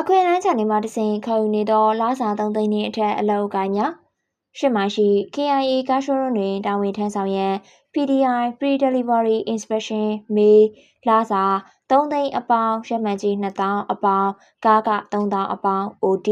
အခွင့်အလမ်းချနေမှတစဉ်ခေါ်ယူနေသောလာစာ3သိန်းနှင့်အထက်အလောက်ကိုင်းများရှစ်မိုင်ရှိ KIA ကားရှိုးရုံးတွင်တာဝန်ထမ်းဆောင်ရန် PDI Pre-Delivery Inspection မေလာစာ3သိန်းအပေါင်းရက်မှန်ကြီး2000အပေါင်းကားက3000အပေါင်း OD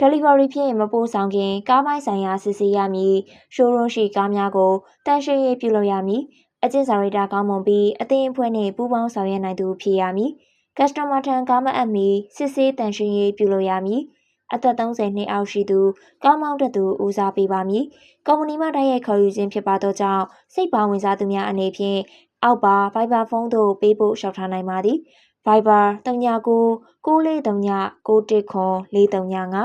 Delivery ဖြင့်မပို့ဆောင်ခင်ကားမိုင်းဆိုင်ရာစစ်ဆေးရမည်ရှိုးရုံးရှိကားများကိုတန်ရှင်းရေးပြုလုပ်ရမည်အကျင့်စာရိတ္တကောင်းမွန်ပြီးအသင်းအဖွဲ့နှင့်ပူးပေါင်းဆောင်ရွက်နိုင်သူဖြစ်ရမည် ကစတမာထံကားမအပ်မီစစ်ဆေးတန်ရှင်းရေးပြုလုပ်ရမည်အသက်30နှစ်အောက်ရှိသူကားမောင်းတသူဦးစားပေးပါမည်ကုမ္ပဏီမှတိုက်ရိုက်ခေါ်ယူခြင်းဖြစ်ပါသောကြောင့်စိတ်ပါဝင်စားသူများအနေဖြင့်အောက်ပါ Viber ဖုန်းသို့ပေးဖို့လျှောက်ထားနိုင်ပါသည် Viber 39 9439 919 435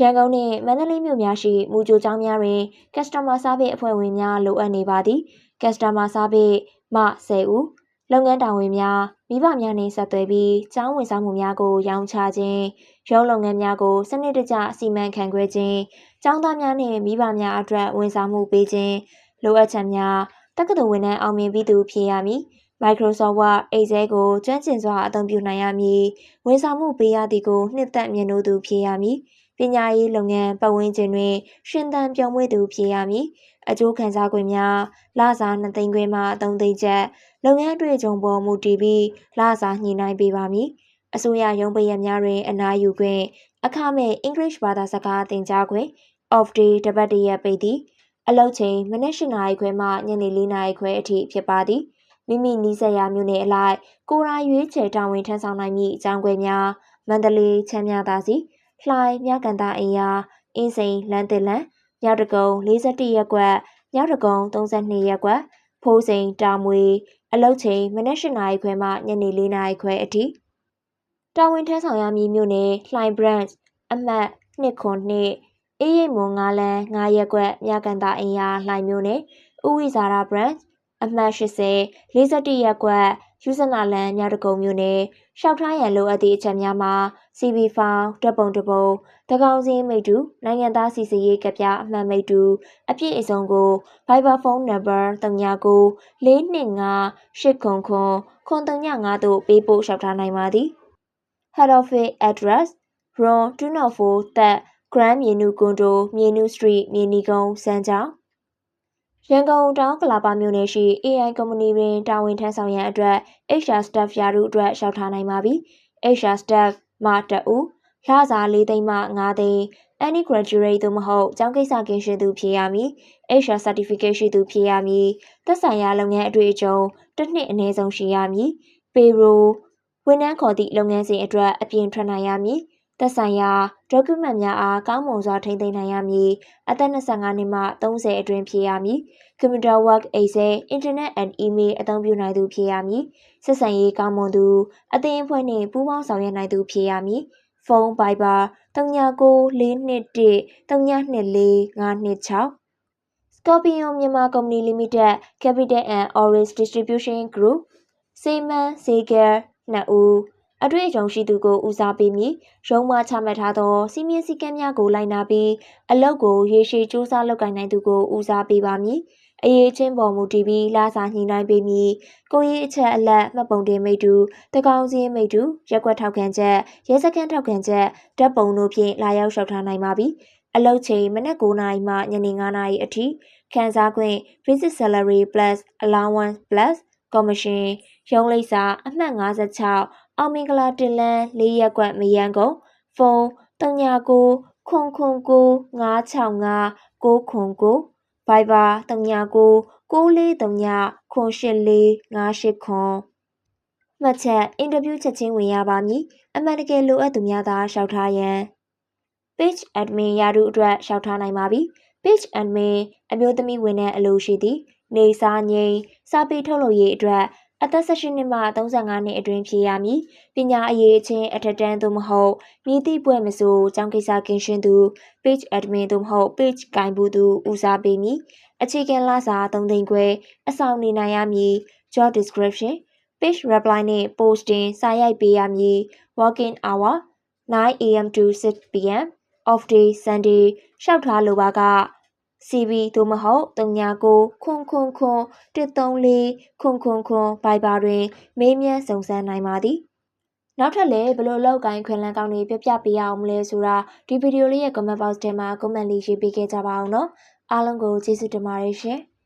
ရန်ကုန်နှင့်မန္တလေးမြို့များရှိမူကြိုကျောင်းများတွင် Customer Service အဖွဲ့ဝင်များလိုအပ်နေပါသည် Customer Service မှ10ဦး လုပ်ငန်းတာဝန်များမိဘများနှင့်ဆက်သွယ်ပြီးကျောင်းဝင်စားမှုများကို ရောင်းချခြင်းရုံးလုပ်ငန်းများကိုစနစ်တကျစီမံခန့်ခွဲခြင်းကျောင်းသားများနှင့်မိဘများအတွက်ဝန်ဆောင်မှုပေးခြင်းလိုအပ်ချက်များတက္ကသိုလ်ဝန်ထမ်းအောင်မြင်ပြီးသူဖြစ်ရမည် Microsoft Word Excel ကိုကျွမ်းကျင်စွာအသုံးပြုနိုင်ရမည်ဝန်ဆောင်မှုပေးရသည်ကိုနှစ်သက်မြင်လို့သူဖြစ်ရမည် ပညာရေးလုပ်ငန်းပတ်ဝန်းကျင်တွင် ရှင်သန်ပြောင်းမွေ့သူဖြစ်ရမည်အကျိုးခံစား권များလစာ2သိန်းခွဲမှ3သိန်းကျပ်လုပ်ငန်းအတွေ့အကြုံပေါ်မူတည်ပြီးလစာညှိနှိုင်းပေးပါမည်အစိုးရရုံးပရက်များတွင် အနားယူခွင့်အခမဲ့ English ဘာသာစကားသင်ကြားခွင့် off day တပတ်တရက်ပိတ်သည်အလုပ်ချိန်မနက်၈နာရီခွဲမှညနေ၄နာရီခွဲအထိဖြစ်ပါသည်မိမိနီးစပ်ရာမြို့နယ်အလိုက်ကိုရိုင်းရွေးချယ်တာဝန်ထမ်းဆောင်နိုင်မည့်အကြောင်းခွဲများမန္တလေးချမ်းမြသာစီ လှိုင်မြကန်တာအိမ်ယာအင်းစိန်လမ်းတင်လန်းမြောက်တကုံ41ရက်ကွက်မြောက်တကုံ32ရက်ကွက်ဖိုးစိန်တာမွေအလုတ်ချိန်မနက်၈နာရီခွဲမှညနေ၄နာရီခွဲအထိတာဝန်ထမ်းဆောင်ရမည့်မြို့နယ်လှိုင် branch အမှတ်2ခွန်2အေးရိပ်မွန်9လမ်း9ရက်ကွက်မြကန်တာအိမ်ယာလှိုင်မြို့နယ်ဥဝိဇာရ branch အမှတ်80 41ရက်ကွက်ယူဇနာလန်မြောက်တကုံမြို့နယ်ရှောက်ထားရန်လိုအပ်သည့်အချက်များမှာ CV ဖောင်တပ်ပုံတပုံတကောင်စင်းမိတူနိုင်ငံသားစီစီရေးကပြအမှန်မိတူအပြည့်အစုံကို Viber ဖုန်းနံပါတ်39 425 800 935သို့ပေးပို့လျှောက်ထားနိုင်ပါသည် Head Office Address Ron 204တက် Grand မြေနုကွန်တိုမြေနု Street မြေနီကုန်းစမ်းကြောင်း ရန်ကုန်တောင်ကလာပါမြို့နယ်ရှိ AI ကုမ္ပဏီတွင်တာဝန်ထမ်းဆောင်ရန်အတွက် HR staff ရာထူးအတွက်လျှောက်ထားနိုင်ပါပြီ။ HR staff မှတအူလစာ၄သိန်းမှ၅သိန်း any graduate သို့မဟုတ်ကျောင်းကိစ္စကင်းရှင်းသူဖြစ်ရမည် HR certificate ရှိသူဖြစ်ရမည်သက်ဆိုင်ရာလုပ်ငန်းအတွေ့အကြုံတစ်နှစ်အနည်းဆုံးရှိရမည် payroll ဝန်ထမ်းခေါ်သည့်လုပ်ငန်းစဉ်အတွက်အပြင်ထွက်နိုင်ရမည် သက်ဆိုင်ရာ document များအား ကောင်းမွန်စွာ ထိန်းသိမ်းနိုင်ရမည် အသက်25နှစ်မှ30အတွင်း ဖြစ်ရမည် computer work excel internet and email အသုံးပြုနိုင်သူ ဖြစ်ရမည် ဆက်ဆံရေးကောင်းမွန်သူ အသင်းအဖွဲ့နှင့် ပူးပေါင်းဆောင်ရွက်နိုင်သူ ဖြစ်ရမည် ဖုန်း Viber 399421 3924 Scorpion မြန်မာကုမ္ပဏီ Limited Capital and Orange Distribution Group စေမန်စေကယ်2ဦး အတွေ့အကြုံရှိသူကိုဦးစားပေးမည်ရုံးမှချမှတ်ထားသောစီမင်းစည်းကမ်းများကိုလိုက်နာပြီးအလုပ်ကိုရေရှည်စူးစမ်းလုပ်ကိုင်နိုင်သူကိုဦးစားပေးပါမည်အရေးချင်းပေါ်မူတည်ပြီးလာစာညှိနှိုင်းပေးမည်ကိုရေးအချက်အလက်မှတ်ပုံတင်မိတူတကောင်စင်းမိတူရက်ွက်ထောက်ခံချက်ရဲစခန်းထောက်ခံချက်ဓာတ်ပုံတို့ဖြင့်လာရောက်လျှောက်ထားနိုင်ပါပြီအလုပ်ချိန်မနက်9:00နာရီမှညနေ9:00နာရီအထိခံစားခွင့် visit salary plus allowance plus commission ရုံးလိပ်စာအမှတ်56 အောင်မင်္ဂလာတင်လန်း၄ရက်ကွက်မရန်ကုန်ဖုန်း39ခွန်ခွန်9 965 9ခွန်9 Viber 39 9439 984 58မှတ်ချက်အင်တာဗျူးချက်ချင်းဝင်ရပါမည်အမှန်တကယ်လိုအပ်သူများသာလျှောက်ထားရန် page admin ရာထူးအတွက်လျှောက်ထားနိုင်ပါပြီ page admin အမျိုးသမီးဝန်ထမ်းအလို့ရှိသည်နေစာငိမ့်စာပေထုတ်လုပ်ရေးအတွက် အသက်18နှစ်မှ35နှစ်အတွင်းဖြစ်ရမည်ပညာအရေးချင်းအထက်တန်းသို့မဟုတ်မြည်သည့်ပွဲမဆိုကျောင်းကိစ္စကင်းရှင်းသူ page admin သို့မဟုတ် page ကင်ဘူးသူဦးစားပေးမည်အခြေခံလစာ3သိန်းခွဲအဆောင်နေနိုင်ရမည် job description page reply နှင့် posting စာရိုက်ပေးရမည် working hour 9am to 6pm off day sunday ရှောက်ထားလိုပါက CV သို့မဟုတ်39ခွန်ခွန်ခွန်134ခွန်ခွန်ခွန် Viber တွင် မေးမြန်းစုံစမ်းနိုင်ပါသည်နောက်ထပ်လည်းဘလို့အလောက်ကိုင်းခွင်လန်းကောင်းတွေပြပြပေးရအောင်မလဲဆိုတာဒီဗီဒီယိုလေးရဲ့ comment box ထဲမှာ comment လေးရေးပေးခဲ့ကြပါအောင်နော်အားလုံးကိုကျေးဇူးတင်ပါတယ်ရှင်။